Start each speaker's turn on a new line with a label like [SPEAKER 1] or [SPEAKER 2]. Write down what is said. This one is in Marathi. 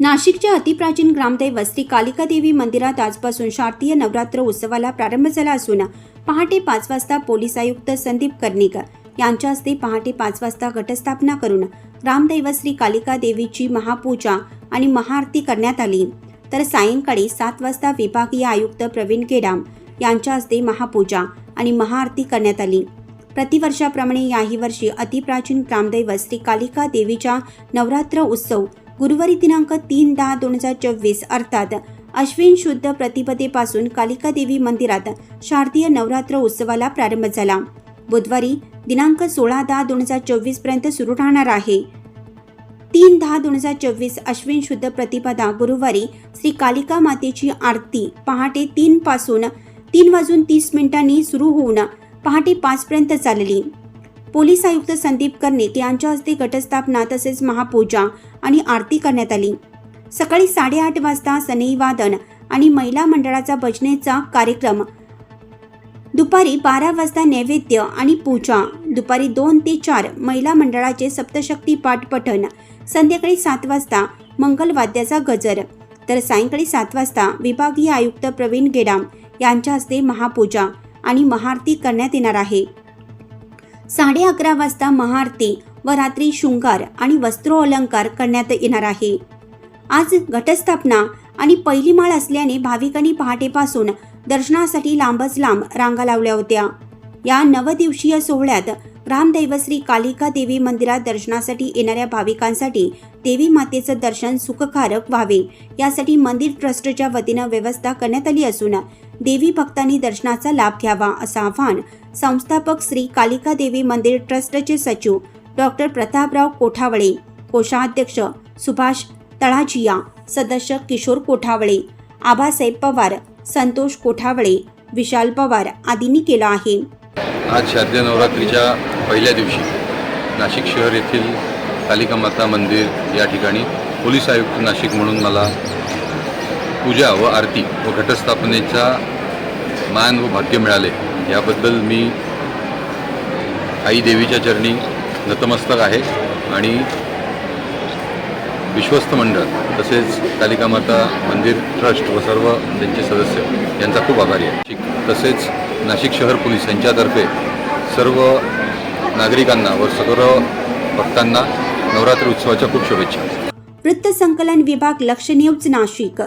[SPEAKER 1] नाशिकच्या अतिप्राचीन ग्रामदैवत श्री कालिका देवी मंदिरात आजपासून शारदीय नवरात्र उत्सवाला प्रारंभ झाला असून पहाटे पाच वाजता पोलीस आयुक्त संदीप कर्णिकर यांच्या हस्ते पहाटे पाच वाजता घटस्थापना करून ग्रामदैवत श्री कालिका देवीची महापूजा आणि महाआरती करण्यात आली. तर सायंकाळी सात वाजता विभागीय आयुक्त प्रवीण केडाम यांच्या हस्ते महापूजा आणि महाआरती करण्यात आली. प्रतिवर्षाप्रमाणे याही वर्षी अतिप्राचीन ग्रामदैवत श्री कालिका देवीच्या नवरात्र उत्सव गुरुवारी दिनांक तीन दहा दोन हजार चोवीस अर्थात अश्विन शुद्ध प्रतिपदेपासून कालिका देवी मंदिरात शारदीय नवरात्र उत्सवाला प्रारंभ झाला. बुधवारी दिनांक सोळा दहा दोन हजार चोवीसपर्यंत सुरू राहणार आहे. तीन दहा दोन हजार चोवीस अश्विन शुद्ध प्रतिपदा गुरुवारी श्री कालिका मातेची आरती पहाटे तीन पासून तीन वाजून तीस मिनिटांनी सुरू होऊन पहाटे पाचपर्यंत चालली. पोलीस आयुक्त संदीप कर्णिक यांच्या हस्ते घटस्थापना तसेच महापूजा आणि आरती करण्यात आली. सकाळी साडेआठ वाजता सनई वादन आणि महिला मंडळाचा भजनेचा कार्यक्रम. दुपारी बारा वाजता नैवेद्य आणि पूजा. दुपारी दोन ते चार महिला मंडळाचे सप्तशक्ती पाठ पठण. संध्याकाळी सात वाजता मंगलवाद्याचा गजर. तर सायंकाळी सात वाजता विभागीय आयुक्त प्रवीण गेडाम यांच्या हस्ते महापूजा आणि महाआरती करण्यात येणार आहे. साडे अकरा वाजता महाआरती व रात्री शृंगार आणि वस्त्रोअलंकार करण्यात येणार आहे. आज घटस्थापना आणि पहिली माळ असल्याने भाविकांनी पहाटेपासून दर्शनासाठी लांबच लांब रांगा लावल्या होत्या. या नवदिवसीय सोहळ्यात रामदैवश्री श्री कालिका देवी मंदिरात दर्शनासाठी येणाऱ्या भाविकांसाठी देवी मातेचं दर्शन सुखकारक व्हावे. यासाठी मंदिर ट्रस्टच्या वतीनं व्यवस्था करण्यात आली असून देवी भक्तांनी दर्शनाचा लाभ घ्यावा असं आवाहन संस्थापक श्री कालिका देवी मंदिर ट्रस्टचे सचिव डॉक्टर प्रतापराव कोठावळे कोषाध्यक्ष सुभाष तळाजिया सदस्य किशोर कोठावळे आबासाहेब पवार संतोष कोठावळे विशाल पवार आदींनी केलं आहे.
[SPEAKER 2] आज शारदीय नवरात्रीच्या पहिल्या दिवशी नाशिक शहर येथील कालिका माता मंदिर या ठिकाणी पोलीस आयुक्त नाशिक म्हणून मला पूजा व आरती व घटस्थापनेचा मान व भाग्य मिळाले. याबद्दल मी आई देवीच्या चरणी नतमस्तक आहे आणि विश्वस्त मंडळ तसेच कालिका माता मंदिर ट्रस्ट व सर्व त्यांचे सदस्य यांचा खूप आभारी आहे. तसेच नाशिक शहर पोलीस यांच्यातर्फे सर्व नागरिकांना व सर्व भक्तांना नवरात्र उत्सवाच्या खूप शुभेच्छा.
[SPEAKER 1] वृत्त संकलन विभाग लक्ष न्यूज नाशिक.